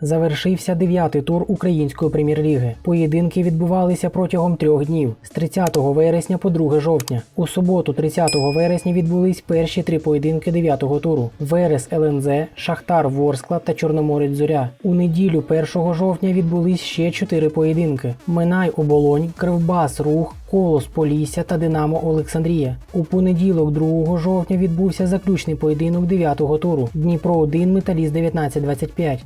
Завершився дев'ятий тур української прем'єр-ліги. Поєдинки відбувалися протягом трьох днів з 30 вересня по 2 жовтня. У суботу, 30 вересня, відбулись перші три поєдинки дев'ятого туру: Верес ЛНЗ, Шахтар Ворскла та Чорноморець Зоря. У неділю 1 жовтня відбулись ще чотири поєдинки: Минай Оболонь, Кривбас Рух. Колос Полісся та Динамо Олександрія. У понеділок, 2 жовтня, відбувся заключний поєдинок 9-го туру. Дніпро 1 Металіст 19-25.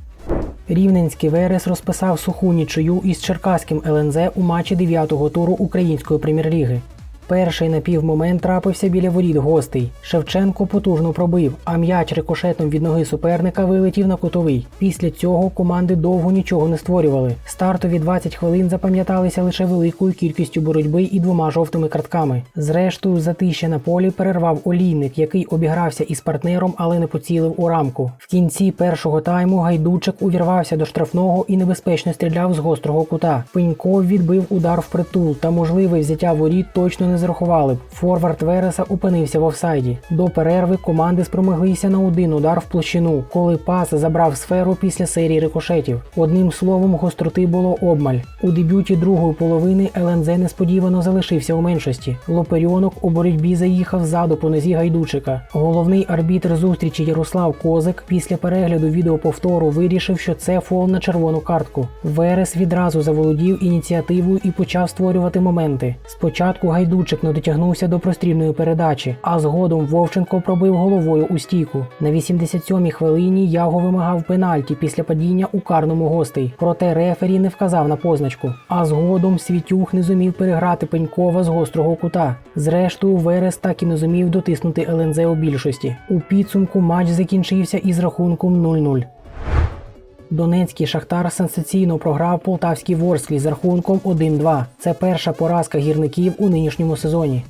Рівненський Верес розписав суху нічию із Черкаським ЛНЗ у матчі 9-го туру української прем'єр-ліги. Перший напівмомент трапився біля воріт гостей. Шевченко потужно пробив, а м'яч рикошетом від ноги суперника вилетів на кутовий. Після цього команди довго нічого не створювали. Стартові 20 хвилин запам'яталися лише великою кількістю боротьби і двома жовтими картками. Зрештою, затища на полі перервав олійник, який обігрався із партнером, але не поцілив у рамку. В кінці першого тайму гайдучик увірвався до штрафного і небезпечно стріляв з гострого кута. Пенько відбив удар впритул, та можливе взяття воріт точно не зрахували. Форвард Вереса опинився в офсайді. До перерви команди спромоглися на один удар в площину, коли пас забрав сферу після серії рикошетів. Одним словом, гостроти було обмаль. У дебюті другої половини ЛНЗ несподівано залишився у меншості. Лоперіонок у боротьбі заїхав ззаду по нозі гайдучика. Головний арбітр зустрічі Ярослав Козик після перегляду відеоповтору вирішив, що це фол на червону картку. Верес відразу заволодів ініціативою і почав створювати моменти. Спочатку гайдучик не дотягнувся до прострільної передачі, а згодом Вовченко пробив головою у стійку. На 87-й хвилині Яго вимагав пенальті після падіння у карному гостей. Проте рефері не вказав на позначку. А згодом Світюх не зумів переграти Пенькова з гострого кута. Зрештою, Верес так і не зумів дотиснути ЛНЗ у більшості. У підсумку матч закінчився із рахунком 0-0. Донецький Шахтар сенсаційно програв полтавський Ворсклі з рахунком 1-2. Це перша поразка гірників у нинішньому сезоні.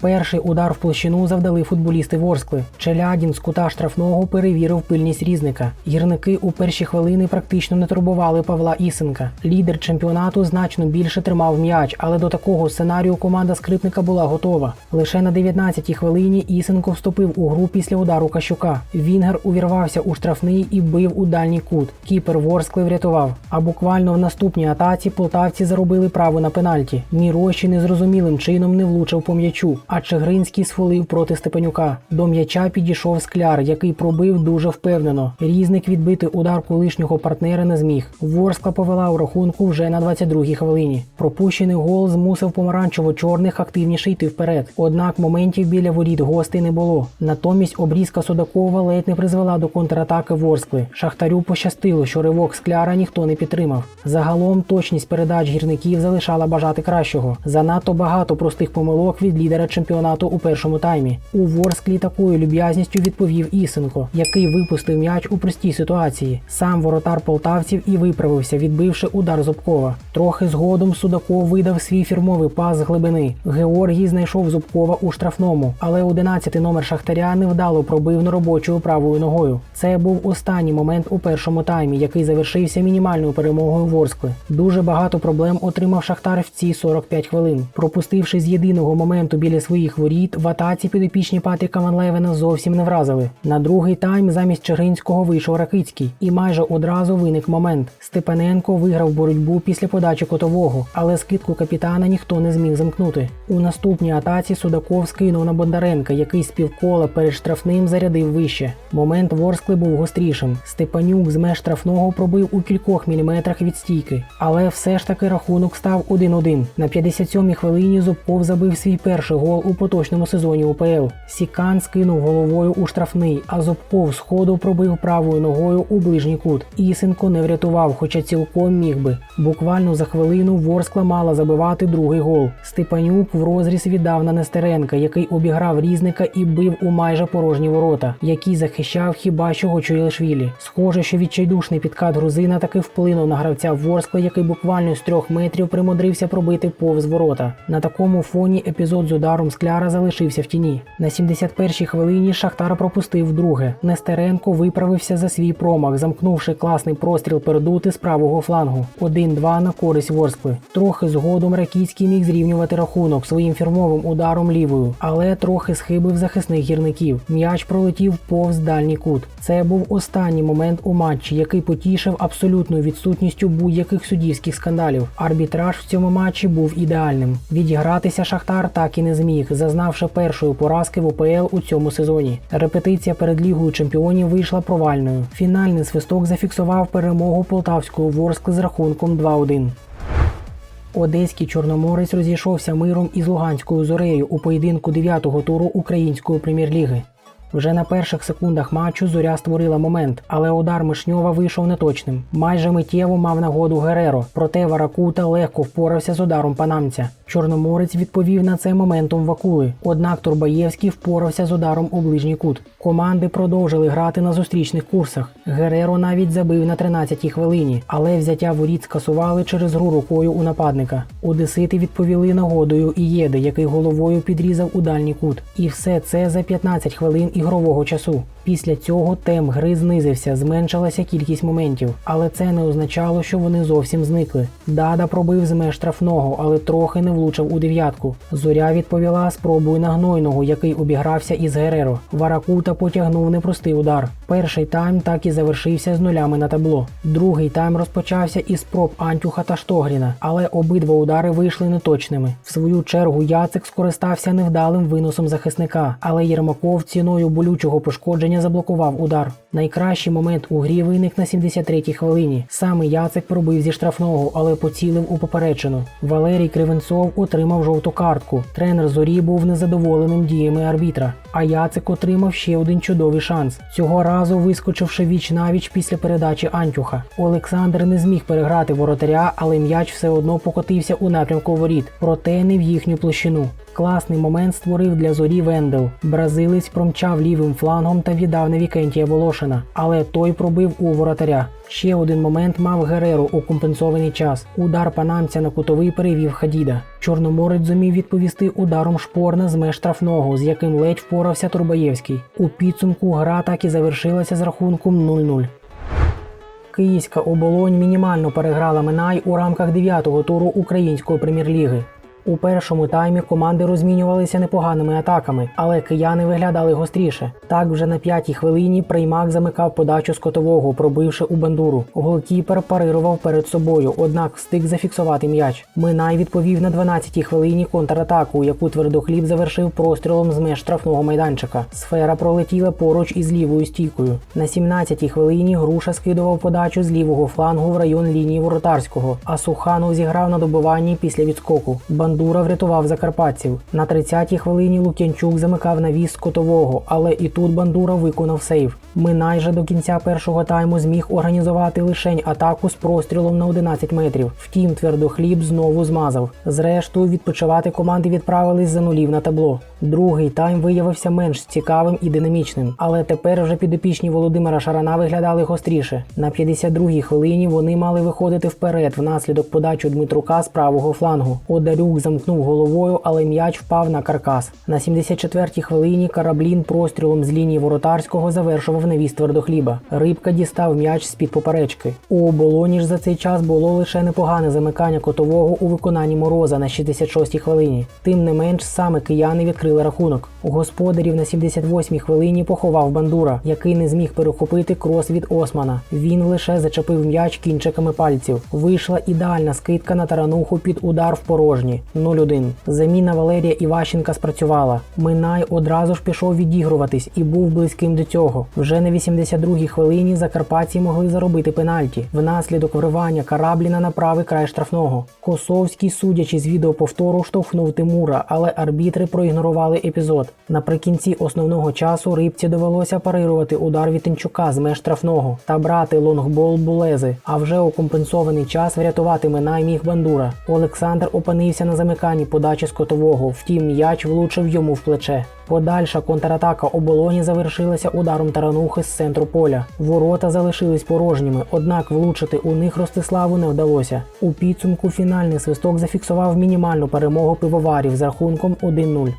Перший удар в площину завдали футболісти Ворскли. Челядін з кута штрафного перевірив пильність різника. Гірники у перші хвилини практично не турбували Павла Ісенка. Лідер чемпіонату значно більше тримав м'яч, але до такого сценарію команда скрипника була готова. Лише на 19-й хвилині Ісенко вступив у гру після удару Кащука. Вінгер увірвався у штрафний і бив у дальній кут. Кіпер Ворскли врятував. А буквально в наступній атаці полтавці заробили право на пенальті. Мірощі незрозумілим чином не влучив по м'ячу а Чигринський сфолив проти Степанюка. До м'яча підійшов скляр, який пробив дуже впевнено. Різник відбити удар колишнього партнера не зміг. Ворскла повела у рахунку вже на 22-й хвилині. Пропущений гол змусив помаранчево-чорних активніше йти вперед. Однак моментів біля воріт гостей не було. Натомість обрізка Судакова ледь не призвела до контратаки Ворскли. Шахтарю пощастило, що ривок скляра ніхто не підтримав. Загалом точність передач гірників залишала бажати кращого. Занадто багато простих помилок від лідера чемпіонату у першому таймі. У Ворсклі такою люб'язністю відповів Ісенко, який випустив м'яч у простій ситуації. Сам воротар полтавців і виправився, відбивши удар Зубкова. Трохи згодом Судаков видав свій фірмовий пас з глибини. Георгій знайшов Зубкова у штрафному, але 11-й номер Шахтаря невдало пробив неробочою правою ногою. Це був останній момент у першому таймі, який завершився мінімальною перемогою Ворскли. Дуже багато проблем отримав Шахтар в ці 45 хвилин, пропустивши з єдиного моменту біля своїх воріт, в атаці підопічні Патріка Ван зовсім не вразили. На другий тайм замість Чигринського вийшов Ракицький, і майже одразу виник момент. Степаненко виграв боротьбу після подачі котового, але скидку капітана ніхто не зміг замкнути. У наступній атаці Судаков скинув на Бондаренка, який з півкола перед штрафним зарядив вище. Момент Ворскли був гострішим. Степанюк з меж штрафного пробив у кількох міліметрах від стійки, але все ж таки рахунок став 1-1. На 57-й хвилині Зубков забив свій перший гол у поточному сезоні УПЛ. Сікан скинув головою у штрафний, а Зубков сходу пробив правою ногою у ближній кут. Ісенко не врятував, хоча цілком міг би. Буквально за хвилину Ворскла мала забивати другий гол. Степанюк в розріз віддав на Нестеренка, який обіграв різника і бив у майже порожні ворота, які захищав хіба що Гочуєлшвілі. Схоже, що відчайдушний підкат грузина таки вплинув на гравця Ворскла, який буквально з трьох метрів примудрився пробити повз ворота. На такому фоні епізод з ударом ударом скляра залишився в тіні. На 71-й хвилині Шахтар пропустив вдруге. Нестеренко виправився за свій промах, замкнувши класний простріл передути з правого флангу. 1-2 на користь Ворскли. Трохи згодом Ракіцький міг зрівнювати рахунок своїм фірмовим ударом лівою, але трохи схибив захисних гірників. М'яч пролетів повз дальній кут. Це був останній момент у матчі, який потішив абсолютною відсутністю будь-яких суддівських скандалів. Арбітраж в цьому матчі був ідеальним. Відігратися Шахтар так і не зміг, зазнавши першої поразки в УПЛ у цьому сезоні. Репетиція перед Лігою чемпіонів вийшла провальною. Фінальний свисток зафіксував перемогу полтавського Ворскли з рахунком 2-1. Одеський чорноморець розійшовся миром із Луганською зорею у поєдинку 9-го туру української прем'єр-ліги. Вже на перших секундах матчу зоря створила момент, але удар Мишньова вийшов неточним. Майже миттєво мав нагоду Гереро, проте Варакута легко впорався з ударом панамця. Чорноморець відповів на це моментом Вакули. Однак Турбаєвський впорався з ударом у ближній кут. Команди продовжили грати на зустрічних курсах. Гереро навіть забив на 13-й хвилині, але взяття воріт скасували через гру рукою у нападника. Одесити відповіли нагодою і єди, який головою підрізав у дальній кут. І все це за 15 хвилин ігрового часу. Після цього темп гри знизився, зменшилася кількість моментів, але це не означало, що вони зовсім зникли. Дада пробив з меж штрафного, але трохи не влучив у дев'ятку. Зоря відповіла спробою на гнойного, який обігрався із Гереро. Варакута потягнув непростий удар. Перший тайм так і завершився з нулями на табло. Другий тайм розпочався із спроб Антюха та Штогріна, але обидва удари вийшли неточними. В свою чергу Яцик скористався невдалим виносом захисника, але Єрмаков ціною болючого пошкодження заблокував удар. Найкращий момент у грі виник на 73-й хвилині. Саме Яцик пробив зі штрафного, але поцілив у поперечину. Валерій Кривенцов отримав жовту картку. Тренер зорі був незадоволеним діями арбітра. А Яцик отримав ще один чудовий шанс. Цього разу вискочивши віч навіч після передачі Антюха. Олександр не зміг переграти воротаря, але м'яч все одно покотився у напрямку воріт, проте не в їхню площину. Класний момент створив для зорі Вендел. Бразилець промчав лівим флангом та віддав на Вікентія Волошина, але той пробив у воротаря. Ще один момент мав Гереро у компенсований час. Удар панамця на кутовий перевів Хадіда. Чорноморець зумів відповісти ударом шпорна з меж штрафного, з яким ледь впорався Турбаєвський. У підсумку гра так і завершилася з рахунком 0-0. Київська оболонь мінімально переграла Минай у рамках 9-го туру української прем'єр-ліги. У першому таймі команди розмінювалися непоганими атаками, але кияни виглядали гостріше. Так вже на п'ятій хвилині приймак замикав подачу з котового, пробивши у бандуру. Голкіпер парирував перед собою, однак встиг зафіксувати м'яч. Минай відповів на 12-й хвилині контратаку, яку твердохліб завершив прострілом з меж штрафного майданчика. Сфера пролетіла поруч із лівою стійкою. На 17-й хвилині груша скидував подачу з лівого флангу в район лінії воротарського, а Суханов зіграв на добиванні після відскоку. Бандура врятував закарпатців. На 30-й хвилині Лук'янчук замикав навіс котового, але і тут Бандура виконав сейв. Минай же до кінця першого тайму зміг організувати лишень атаку з прострілом на 11 метрів. Втім, твердохліб знову змазав. Зрештою, відпочивати команди відправились за нулів на табло. Другий тайм виявився менш цікавим і динамічним, але тепер вже підопічні Володимира Шарана виглядали гостріше. На 52-й хвилині вони мали виходити вперед внаслідок подачі Дмитрука з правого флангу. Одарюк замкнув головою, але м'яч впав на каркас. На 74-й хвилині Караблін прострілом з лінії воротарського завершував навіс твердохліба. Рибка дістав м'яч з-під поперечки. У оболоні ж за цей час було лише непогане замикання котового у виконанні мороза на 66-й хвилині. Тим не менш, саме кияни відкрили рахунок. У господарів на 78-й хвилині поховав бандура, який не зміг перехопити крос від Османа. Він лише зачепив м'яч кінчиками пальців. Вийшла ідеальна скидка на тарануху під удар в порожні. 0-1. Заміна Валерія Іващенка спрацювала. Минай одразу ж пішов відігруватись і був близьким до цього. Вже на 82-й хвилині закарпатці могли заробити пенальті внаслідок вривання Карабліна на правий край штрафного. Косовський, судячи з відеоповтору, штовхнув Тимура, але арбітри проігнорували врятували епізод. Наприкінці основного часу рибці довелося парирувати удар Вітенчука з меж штрафного та брати лонгбол булези. А вже у компенсований час врятувати Минай міг бандура. Олександр опинився на замиканні подачі з котового, втім м'яч влучив йому в плече. Подальша контратака оболоні завершилася ударом таранухи з центру поля. Ворота залишились порожніми, однак влучити у них Ростиславу не вдалося. У підсумку фінальний свисток зафіксував мінімальну перемогу пивоварів з рахунком 1-0.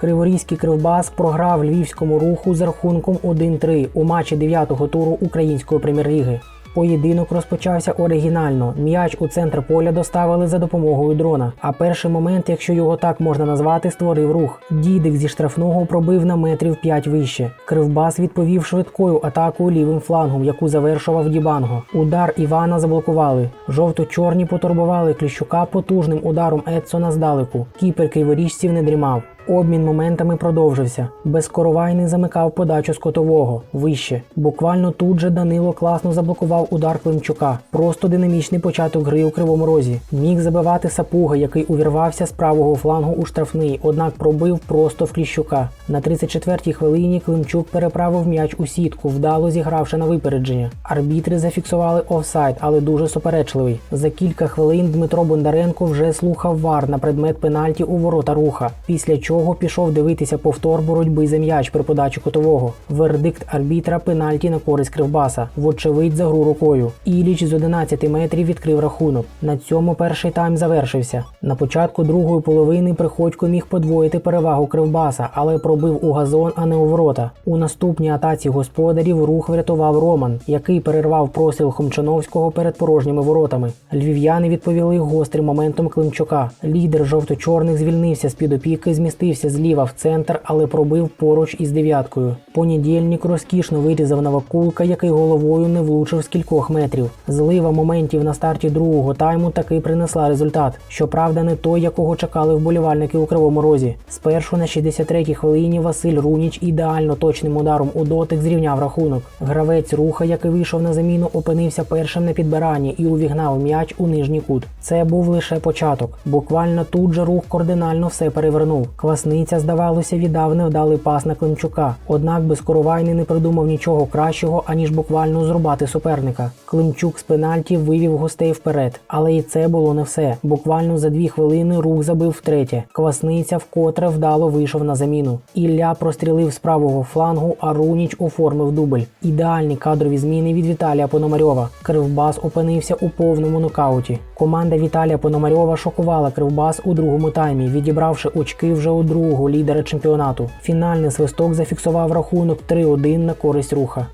Криворізький кривбас програв львівському руху з рахунком 1-3 у матчі 9-го туру української прем'єр-ліги. Поєдинок розпочався оригінально. М'яч у центр поля доставили за допомогою дрона. А перший момент, якщо його так можна назвати, створив рух. Дідик зі штрафного пробив на метрів 5 вище. Кривбас відповів швидкою атакою лівим флангом, яку завершував Дібанго. Удар Івана заблокували. Жовто-чорні потурбували Кліщука потужним ударом Едсона здалеку. Кіпер криворіжців не дрімав. Обмін моментами продовжився. Безкоровайний замикав подачу з котового вище. Буквально тут же Данило класно заблокував удар Климчука. Просто динамічний початок гри у кривому розі. Міг забивати сапуга, який увірвався з правого флангу у штрафний, однак пробив просто в Кліщука. На 34-й хвилині Климчук переправив м'яч у сітку, вдало зігравши на випередження. Арбітри зафіксували офсайд, але дуже суперечливий. За кілька хвилин Дмитро Бондаренко вже слухав вар на предмет пенальті у ворота руха. Після чого пішов дивитися повтор боротьби за м'яч при подачі котового. Вердикт арбітра пенальті на користь Кривбаса. Вочевидь за гру рукою. Іліч з 11 метрів відкрив рахунок. На цьому перший тайм завершився. На початку другої половини Приходько міг подвоїти перевагу Кривбаса, але пробив у газон, а не у ворота. У наступній атаці господарів рух врятував Роман, який перервав просіл Хомчановського перед порожніми воротами. Львів'яни відповіли гострим моментом Климчука. Лідер жовто-чорних звільнився з під опіки, змістився зліва в центр, але пробив поруч із дев'яткою. Понедільник розкішно вирізав Новакулка, який головою не влучив з кількох метрів. Злива моментів на старті другого тайму таки принесла результат. Щоправда, не той, якого чекали вболівальники у кривому розі. Спершу на 63-й хвилині Василь Руніч ідеально точним ударом у дотик зрівняв рахунок. Гравець руха, який вийшов на заміну, опинився першим на підбиранні і увігнав м'яч у нижній кут. Це був лише початок. Буквально тут же рух кардинально все перевернув. Квасниця, здавалося, віддав невдалий пас на Климчука. Однак безкоровайний не придумав нічого кращого, аніж буквально зрубати суперника. Климчук з пенальті вивів гостей вперед. Але і це було не все. Буквально за дві хвилини рух забив втретє. Квасниця вкотре вдало вийшов на заміну. Ілля прострілив з правого флангу, а Руніч оформив дубль. Ідеальні кадрові зміни від Віталія Пономарьова. Кривбас опинився у повному нокауті. Команда Віталія Пономарьова шокувала Кривбас у другому таймі, відібравши очки вже у другого лідера чемпіонату. Фінальний свисток зафіксував рахунок 3-1 на користь руха.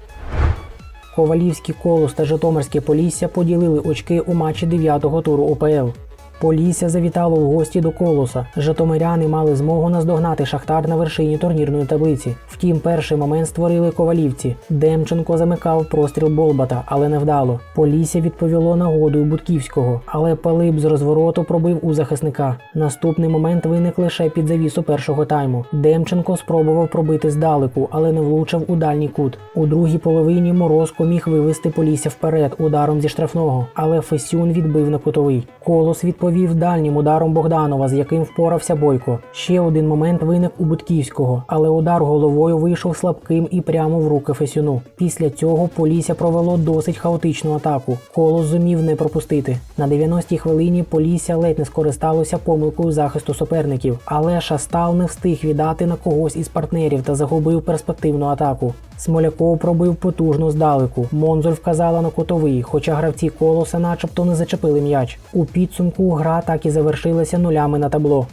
Ковалівський колос та Житомирське Полісся поділили очки у матчі 9-го туру УПЛ. Полісся завітало в гості до колоса. Житомиряни мали змогу наздогнати шахтар на вершині турнірної таблиці. Втім, перший момент створили ковалівці. Демченко замикав простріл Болбата, але невдало. Полісся відповіло нагодою Будківського, але Палип з розвороту пробив у захисника. Наступний момент виник лише під завісу першого тайму. Демченко спробував пробити здалеку, але не влучив у дальній кут. У другій половині Морозко міг вивести Полісся вперед ударом зі штрафного, але Фесюн відбив на кутовий. Колос відповів дальнім ударом Богданова, з яким впорався Бойко. Ще один момент виник у Будківського, але удар головою вийшов слабким і прямо в руки Фесюну. Після цього Полісся провело досить хаотичну атаку. Колос зумів не пропустити. На 90-й хвилині Полісся ледь не скористалося помилкою захисту суперників, але Шастал не встиг віддати на когось із партнерів та загубив перспективну атаку. Смоляков пробив потужно здалеку. Монзоль вказала на кутовий, хоча гравці колоса начебто не зачепили м'яч. У підсумку гра так і завершилася нулями на табло.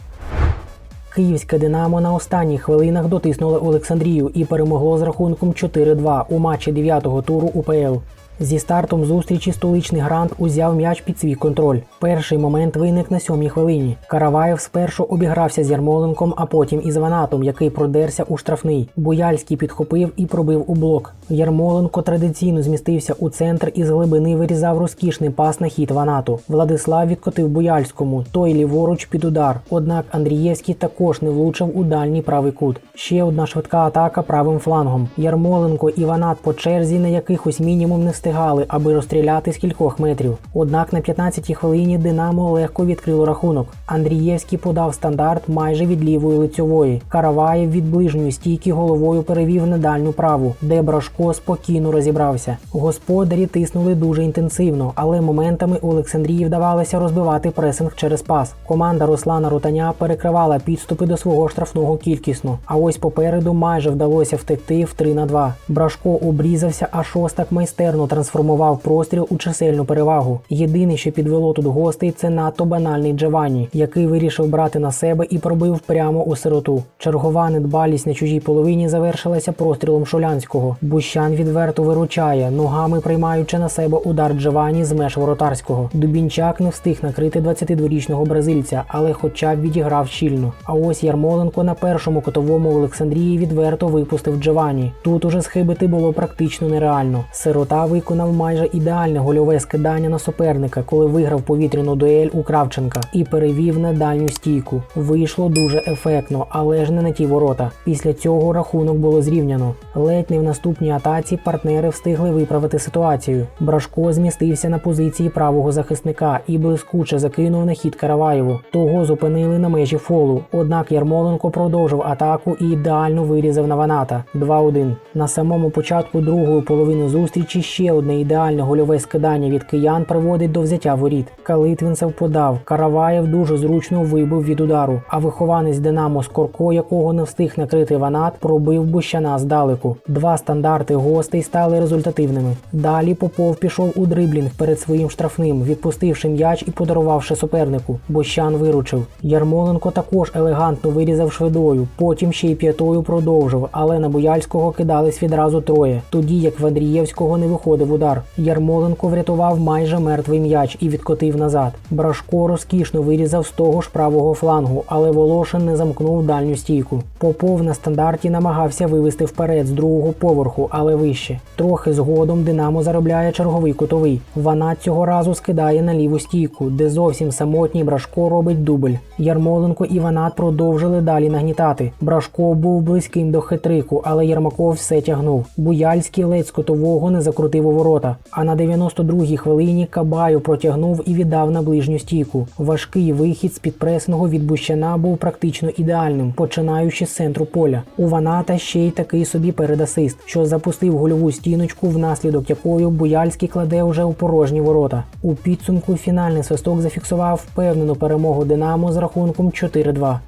Київське Динамо на останніх хвилинах дотиснуло Олександрію і перемогло з рахунком 4-2 у матчі 9-го туру УПЛ. Зі стартом зустрічі столичний грант узяв м'яч під свій контроль. Перший момент виник на сьомій хвилині. Караваєв спершу обігрався з Ярмоленком, а потім із Ванатом, який продерся у штрафний. Буяльський підхопив і пробив у блок. Ярмоленко традиційно змістився у центр і з глибини вирізав розкішний пас на хід Ванату. Владислав відкотив Буяльському, той ліворуч під удар. Однак Андрієвський також не влучив у дальній правий кут. Ще одна швидка атака правим флангом. Ярмоленко і Ванат по черзі на якихось мінімум не встигали, аби розстріляти з кількох метрів. Однак на 15-й хвилині Динамо легко відкрило рахунок. Андрієвський подав стандарт майже від лівої лицьової. Караваєв від ближньої стійки головою перевів на дальню праву, де Брашко спокійно розібрався. Господарі тиснули дуже інтенсивно, але моментами у Олександрії вдавалося розбивати пресинг через пас. Команда Руслана Рутаня перекривала підступи до свого штрафного кількісно. А ось попереду майже вдалося втекти в 3 на 2. Брашко обрізався, а шостак майстерно трансформував простріл у чисельну перевагу. Єдине, що підвело тут гостей, це надто банальний Джованні, який вирішив брати на себе і пробив прямо у сироту. Чергова недбалість на чужій половині завершилася прострілом Шулянського. Бущан відверто виручає, ногами приймаючи на себе удар Джованні з меж воротарського. Дубінчак не встиг накрити 22-річного бразильця, але хоча б відіграв щільно. А ось Ярмоленко на першому котовому в Олександрії відверто випустив Джованні. Тут уже схибити було практично нереально. Сирота виконав майже ідеальне гольове скидання на суперника, коли виграв повітряну дуель у Кравченка і перевів на дальню стійку. Вийшло дуже ефектно, але ж не на ті ворота. Після цього рахунок було зрівняно. Ледь не в наступній атаці партнери встигли виправити ситуацію. Брашко змістився на позиції правого захисника і блискуче закинув на хід Караваєву. Того зупинили на межі фолу. Однак Ярмоленко продовжив атаку і ідеально вирізав на Ваната 2-1. На самому початку другої половини зустрічі ще одне ідеальне гольове скидання від киян приводить до взяття воріт. Калитвінцев подав. Караваєв дуже зручно вибив від удару. А вихованець Динамо Скорко, якого не встиг накрити Ванат, пробив Бущана здалеку. Два стандарти гостей стали результативними. Далі Попов пішов у дриблінг перед своїм штрафним, відпустивши м'яч і подарувавши супернику. Бощан виручив. Ярмоленко також елегантно вирізав швидою, потім ще й п'ятою продовжив, але на Буяльського кидались відразу троє, тоді як в Андрієвського не виходив удар. Ярмоленко врятував майже мертвий м'яч і відкотив назад. Брашко розкішно вирізав з того ж правого флангу, але Волошин не замкнув дальню стійку. Попов на стандарті намагався вивести вперед з другого поверху, але вище. Трохи згодом Динамо заробляє черговий кутовий. Ванат цього разу скидає на ліву стійку, де зовсім самотній Брашко робить дубль. Ярмоленко і Ванат продовжили далі нагнітати. Брашко був близьким до хитрику, але Єрмаков все тягнув. Буяльський ледь з кутового не закрутив у ворота. А на 92-й хвилині Кабаю протягнув і віддав на ближню стійку. Важкий вихід з під пресингу від Бущана був практично ідеальним, починаючи з центру поля. У Ваната ще й такий собі передасист, що запустив гольову стіночку, внаслідок якої Буяльський кладе вже у порожні ворота. У підсумку фінальний свисток зафіксував впевнену перемогу Динамо з рахунком 4-2.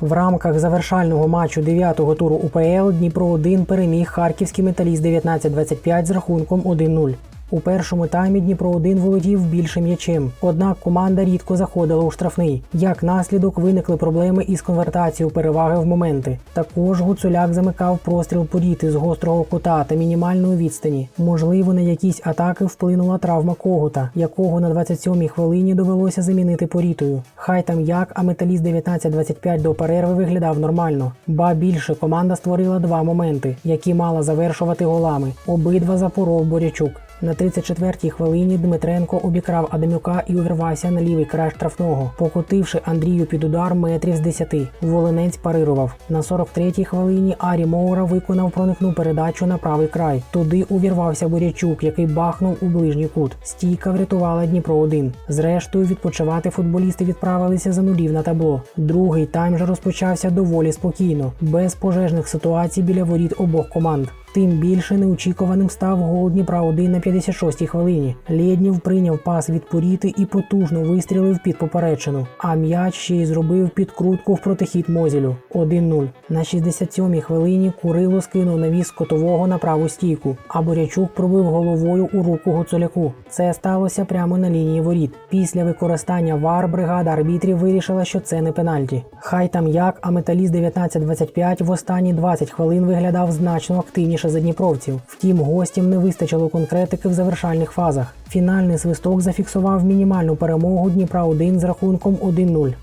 В рамках завершального матчу 9-го туру УПЛ Дніпро 1 переміг харківський металіст 19-25 з рахунком 1-0. У першому таймі Дніпро 1 володів більше м'ячем, однак команда рідко заходила у штрафний. Як наслідок виникли проблеми із конвертацією переваги в моменти. Також Гуцуляк замикав простріл поріти з гострого кута та мінімальної відстані. Можливо, на якісь атаки вплинула травма когута, якого на 27-й хвилині довелося замінити порітою. Хай там як, а металіст 19-25 до перерви виглядав нормально. Ба більше команда створила два моменти, які мала завершувати голами. Обидва запоров Борячук. На 34-й хвилині Дмитренко обікрав Адамюка і увірвався на лівий край штрафного, покотивши Андрію під удар метрів з 10. Волинець парирував. На 43-й хвилині Арі Моура виконав проникну передачу на правий край. Туди увірвався Бурячук, який бахнув у ближній кут. Стійка врятувала Дніпро 1 Зрештою, відпочивати футболісти відправилися за нулів на табло. Другий тайм же розпочався доволі спокійно, без пожежних ситуацій біля воріт обох команд. Тим більше неочікуваним став гол Дніпра 1 на 56-й хвилині. Лєднєв прийняв пас від поріти і потужно вистрілив під поперечину. А м'яч ще й зробив підкрутку в протихід Мозілю 1-0. На 67-й хвилині Курило скинув навіс котового на праву стійку, а Борячук пробив головою у руку Гуцуляку. Це сталося прямо на лінії воріт. Після використання вар бригада арбітрів вирішила, що це не пенальті. Хай там як, а металіст 19-25 в останні 20 хвилин виглядав значно активніше за дніпровців. Втім, гостям не вистачило конкретики в завершальних фазах. Фінальний свисток зафіксував мінімальну перемогу Дніпра 1 з рахунком 1-0.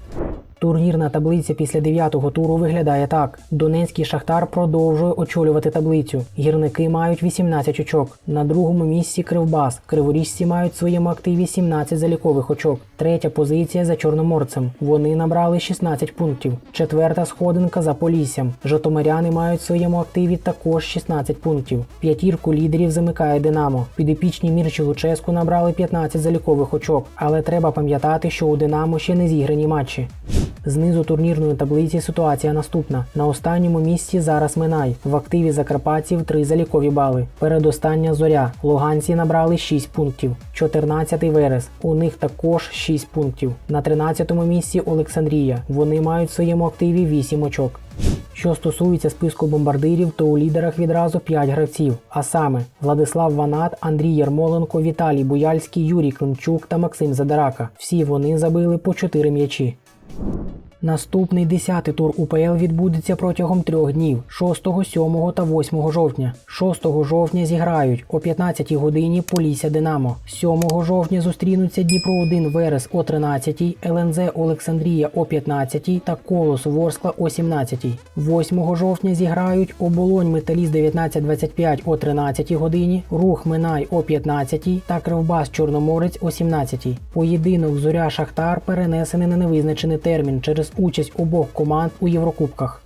Турнірна таблиця після 9-го туру виглядає так: Донецький Шахтар продовжує очолювати таблицю. Гірники мають 18 очок. На другому місці Кривбас. Криворіжці мають в своєму активі 17 залікових очок. Третя позиція за Чорноморцем. Вони набрали 16 пунктів. Четверта сходинка за Поліссям. Житомиряни мають в своєму активі також 16 пунктів. П'ятірку лідерів замикає Динамо. Підопічні Мірчі Луческу набрали 15 залікових очок, але треба пам'ятати, що у Динамо ще не зіграні матчі. Знизу турнірної таблиці ситуація наступна. На останньому місці зараз Минай. В активі закарпатців 3 залікові бали. Передостання зоря. Луганці набрали 6 пунктів. 14-й Верес. У них також 6 пунктів. На 13-му місці Олександрія. Вони мають в своєму активі 8 очок. Що стосується списку бомбардирів, то у лідерах відразу 5 гравців, а саме Владислав Ванат, Андрій Ярмоленко, Віталій Буяльський, Юрій Климчук та Максим Задарака. Всі вони забили по 4 м'ячі. you Наступний 10-й тур УПЛ відбудеться протягом трьох днів 6, 7 та 8 жовтня. 6 жовтня зіграють о 15 годині Полісся Динамо. 7 жовтня зустрінуться Дніпро 1 Верес о 13, ЛНЗ Олександрія о 15 та Колос Ворскла о 17. 8 жовтня зіграють Оболонь Металіст 1925 о 13 годині, Рух Минай о 15 та Кривбас Чорноморець о 17. Поєдинок Зоря Шахтар перенесений на невизначений термін участь обох команд у Єврокубках.